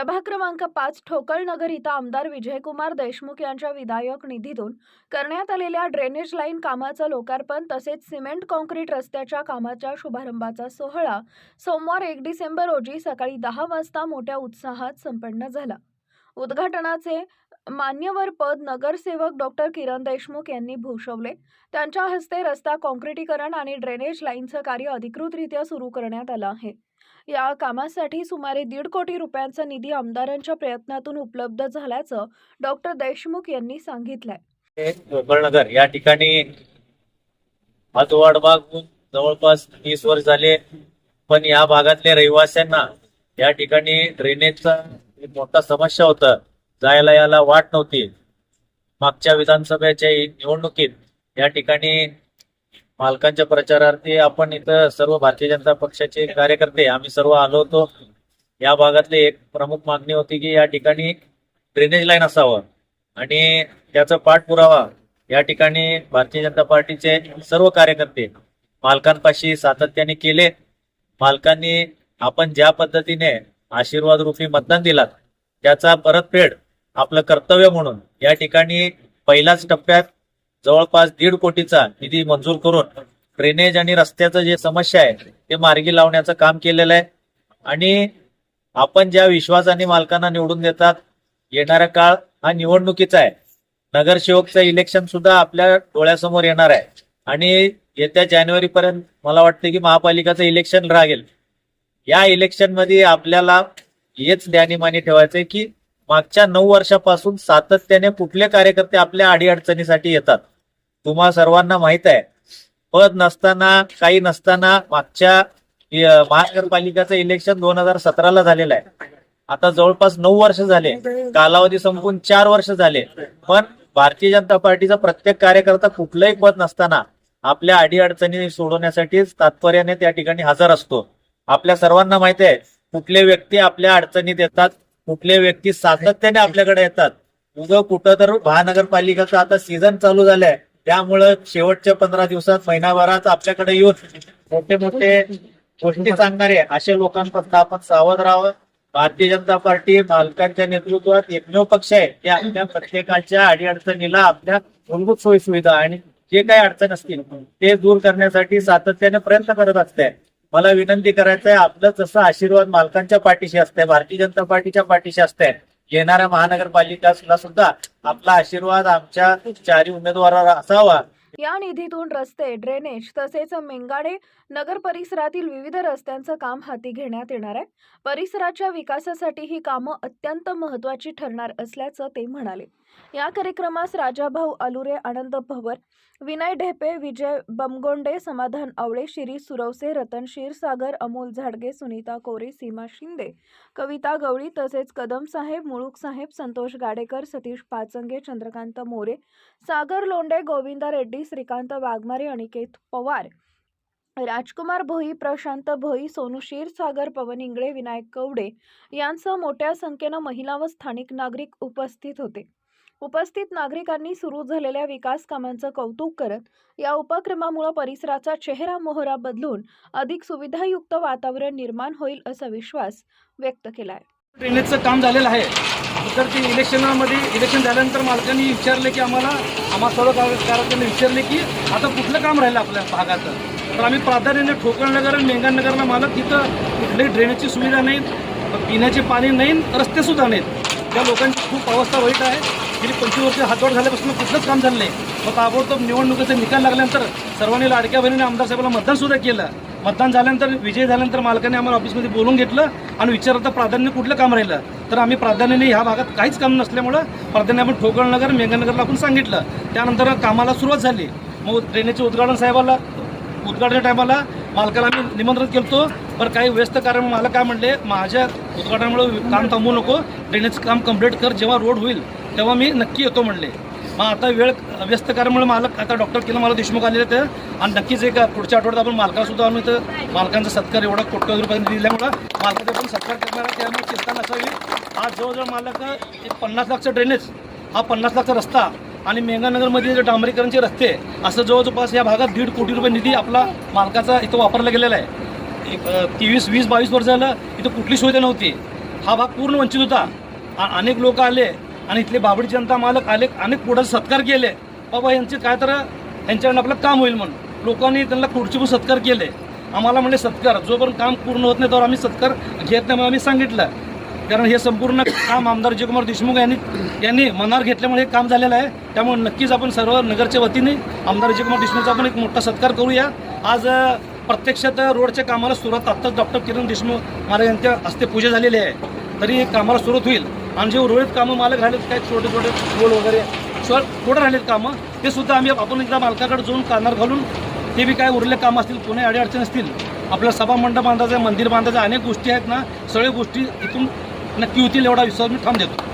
प्रभाग क्रमांक पाच ठोकळनगर इथं आमदार विजयकुमार देशमुख यांच्या विधायक निधीतून करण्यात आलेल्या ड्रेनेज लाईन कामाचं लोकार्पण तसेच सिमेंट कॉन्क्रीट रस्त्याच्या कामाच्या शुभारंभाचा सोहळा सोमवार एक डिसेंबर रोजी सकाळी दहा वाजता मोठ्या उत्साहात संपन्न झाला. उद्घाटनाचे मान्यवर पद नगरसेवक डॉक्टर किरण देशमुख यांनी भूषवले. त्यांच्या हस्ते रस्ता कॉन्क्रिटीकरण आणि ड्रेनेज लाईनचं कार्य अधिकृतरित्या सुरू करण्यात आलं आहे. या कामासाठी सुमारे दीड कोटी रुपयांचा निधी आमदारांच्या प्रयत्नातून उपलब्ध झाल्याचं डॉक्टर देशमुख यांनी सांगितलंय. गोकर्णनगर या ठिकाणी जवळपास तीस वर्ष झाले. पण या भागातल्या रहिवाशांना या ठिकाणी ड्रेनेजचा एक मोठा समस्या होता. जायला यायला वाट नव्हती. मागच्या विधानसभेच्या निवडणुकीत या ठिकाणी मालकांच्या प्रचारार्थी आपण इथं सर्व भारतीय जनता पक्षाचे कार्यकर्ते आम्ही सर्व आलो होतो. या भागातली एक प्रमुख मागणी होती की या ठिकाणी ड्रेनेज लाईन असावं. आणि त्याचा पाठपुरावा या ठिकाणी भारतीय जनता पार्टीचे सर्व कार्यकर्ते मालकांपाशी सातत्याने केले. मालकांनी आपण ज्या पद्धतीने आशीर्वाद रूपी मतदान दिलात त्याचा परतफेड आपलं कर्तव्य म्हणून. या ठिकाणी पहिल्याच टप्प्यात जवळपास दीड कोटीचा निधी मंजूर करून ड्रेनेज आणि रस्त्याचं जे समस्या आहे ते मार्गी लावण्याचं काम केलेलं आहे. आणि आपण ज्या विश्वासाने मालकांना निवडून देतात येणारा काळ हा निवडणुकीचा आहे. नगरसेवकचं इलेक्शन सुद्धा आपल्या डोळ्यासमोर येणार आहे. आणि येत्या जानेवारी पर्यंत मला वाटतं की महापालिकाचं इलेक्शन राहील. या इलेक्शनमध्ये आपल्याला हेच ध्यानीमानी ठेवायचंय की मागच्या नऊ वर्षापासून सातत्याने कुठले कार्यकर्ते आपल्या अडीअडचणीसाठी येतात? तुम्हा सर्वांना माहीत आहे. पद नसताना काही नसताना मागच्या महानगरपालिकाचं इलेक्शन दोन हजार सतराला झालेलं आहे. आता जवळपास नऊ वर्ष झाले. कालावधी संपून चार वर्ष झाले. पण भारतीय जनता पार्टीचा प्रत्येक कार्यकर्ता कुठलंही पद नसताना आपल्या अडीअडचणी सोडवण्यासाठीच तात्पर्याने त्या ठिकाणी हजर असतो. आपल्या सर्वांना माहिती आहे कुठले व्यक्ती आपल्या अडचणीत येतात कुठले व्यक्ती सातत्याने आपल्याकडे येतात. तुझं कुठं तर महानगरपालिकाचं आता सीझन चालू झालंय. त्यामुळं शेवटच्या पंधरा दिवसात महिनाभरात आपल्याकडे येऊन मोठे मोठे गोष्टी सांगणारे अशा लोकांपासून आपण सावध राहावं. भारतीय जनता पार्टी मालकांच्या नेतृत्वात एकमेव पक्ष आहे. की आपल्या प्रत्येकाच्या अडीअडचणीला आपल्या मूलभूत सोयी सुविधा आणि जे काही अडचण असतील ते दूर करण्यासाठी सातत्याने प्रयत्न करत असते मला विनंती करायचं आहे आपलं जसं आशीर्वाद मालकांच्या पाठीशी असते भारतीय जनता पार्टीच्या पाठीशी असते येणाऱ्या महानगरपालिकाला सुद्धा आपला आशीर्वाद आमच्या चारी उमेदवारावर असावा. या निधीतून रस्ते ड्रेनेज तसेच मेंगाडे नगर परिसरातील विविध रस्त्यांचं काम हाती घेण्यात येणार आहे. परिसराच्या विकासासाठी ही कामं अत्यंत महत्त्वाची ठरणार असल्याचं ते म्हणाले. या कार्यक्रमास राजाभाऊ आलुरे आनंद भवर विनय ढेपे विजय बमगोंडे समाधान आवळे शिरी सुरवसे रतन क्षीरसागर अमोल झाडगे सुनीता कोरे सीमा शिंदे कविता गवळी तसेच कदम साहेब मुळूक साहेब संतोष गाडेकर सतीश पाचंगे चंद्रकांत मोरे सागर लोंडे गोविंदा रेड्डी श्रीकांत वाघमारे अनिकेत पवार. राजकुमार भोई प्रशांत भोई सोनू क्षीरसागर पवन इंगळे विनायक कवडे यांसह मोठ्या संख्येनं महिला व स्थानिक नागरिक उपस्थित होते. उपस्थित नागरिकांनी सुरू झालेल्या विकास कामांचं कौतुक करत या उपक्रमामुळे परिसराचा चेहरा मोहरा बदलून अधिक सुविधायुक्त वातावरण निर्माण होईल असा विश्वास व्यक्त केला आहे ड्रेनेजचं काम झालेलं आहे. तर ते इलेक्शनामध्ये इलेक्शन झाल्यानंतर मालकांनी विचारले की आम्हाला आम्हा सर्व कार्यकर्त्यांनी विचारले की आता कुठलं काम राहिलं आपल्या भागाचं? तर आम्ही प्राधान्याने ठोकळनगर आणि मेंगानगरला मालक तिथं कुठलीही ड्रेनेजची सुविधा नाही पिण्याचे पाणी नाही रस्तेसुद्धा नाहीत. त्या लोकांची खूप अवस्था वाईट आहे. गेली पंचवीस वर्ष हातवाड झाल्यापासून कुठलंच काम झालं नाही. मग ताबडतोब निवडणुकीचा निकाल लागल्यानंतर सर्वांनी लाडक्या बहिणीने आमदार साहेबांना मतदानसुद्धा केलं. मतदान झाल्यानंतर विजय झाल्यानंतर मालकाने आम्हाला ऑफिसमध्ये बोलून घेतलं आणि विचारलं प्राधान्य कुठलं काम राहिलं? तर आम्ही प्राधान्याने ह्या भागात काहीच काम नसल्यामुळं प्राधान्य आपण ठोकळनगर मेघनगरला आपण सांगितलं. त्यानंतर कामाला सुरुवात झाली. मग ड्रेनेजचे उद्घाटन साहेबाला उद्घाटन टायमाला मालकाला आम्ही निमंत्रित केलतो. पण काही व्यस्त कारण मला काय म्हणले माझ्या उद्घाटनामुळे काम थांबवू नको. ड्रेनेजचं काम कंप्लीट कर. जेव्हा रोड होईल तेव्हा मी नक्की येतो म्हणले. मग आता वेळ व्यस्त कारणामुळे मालक आता डॉक्टर केलं मला देशमुख आलेले ते आणि नक्कीच एक पुढच्या आठवड्यात आपण मालकासुद्धा आणून इथं. मालकांचा सत्कार एवढा कोट्यवधी रुपयांनी दिल्यामुळं मालकाचा पण सत्कार करणार आहे. त्यामुळे चिंता नसावी आज जवळजवळ मालक एक पन्नास लाखचा ड्रेनेज हा पन्नास लाखचा रस्ता आणि मेंगानगरमध्ये जे डांबरीकरणचे रस्ते असं जवळजवळपास या भागात दीड कोटी रुपये निधी आपला मालकाचा इथं वापरला गेलेला आहे. एक तेवीस वीस बावीस वर्ष झालं इथं कुठली सुविधा नव्हती. हा भाग पूर्ण वंचित होता. अनेक लोक आले. आणि इथले बाबडी जनता मालक आले अनेक पुढे सत्कार केले. बाबा यांचे काय तर यांच्याकडून आपलं काम होईल म्हणून. लोकांनी त्यांना खुर्चीवर सत्कार केले. आम्हाला म्हणजे सत्कार. जोपर्यंत काम पूर्ण होत नाही तर आम्ही सत्कार घेत नाही म्हणून आम्ही सांगितलं. कारण हे संपूर्ण काम आमदार जयकुमार देशमुख यांनी यांनी मनावर घेतल्यामुळे हे काम झालेलं आहे. त्यामुळे नक्कीच आपण सर्व नगरच्या वतीने आमदार जयकुमार देशमुखचा आपण एक मोठा सत्कार करूया. आज प्रत्यक्षात रोडच्या कामाला सुरुवात आत्ताच डॉक्टर किरण देशमुख महाराज यांच्या हस्ते पूजा झालेली आहे. तरी हे कामाला सुरुवात होईल. आणि जे उर्वरित कामं मालक राहिलेत काय छोटे छोटे रोड वगैरे. शॉर्ट थोडं राहिलेत कामं? ते सुद्धा आम्ही आपण एकदा मालकाकडे जाऊन कानार घालून ते बी काय उरले काम असतील कोणी अडीअडचण असतील. आपलं सभा मंडप बांधायचं मंदिर बांधायचं अनेक गोष्टी आहेत ना सगळ्या गोष्टी इथून नक्की होतील एवढा विश्वास मी ठाम देतो.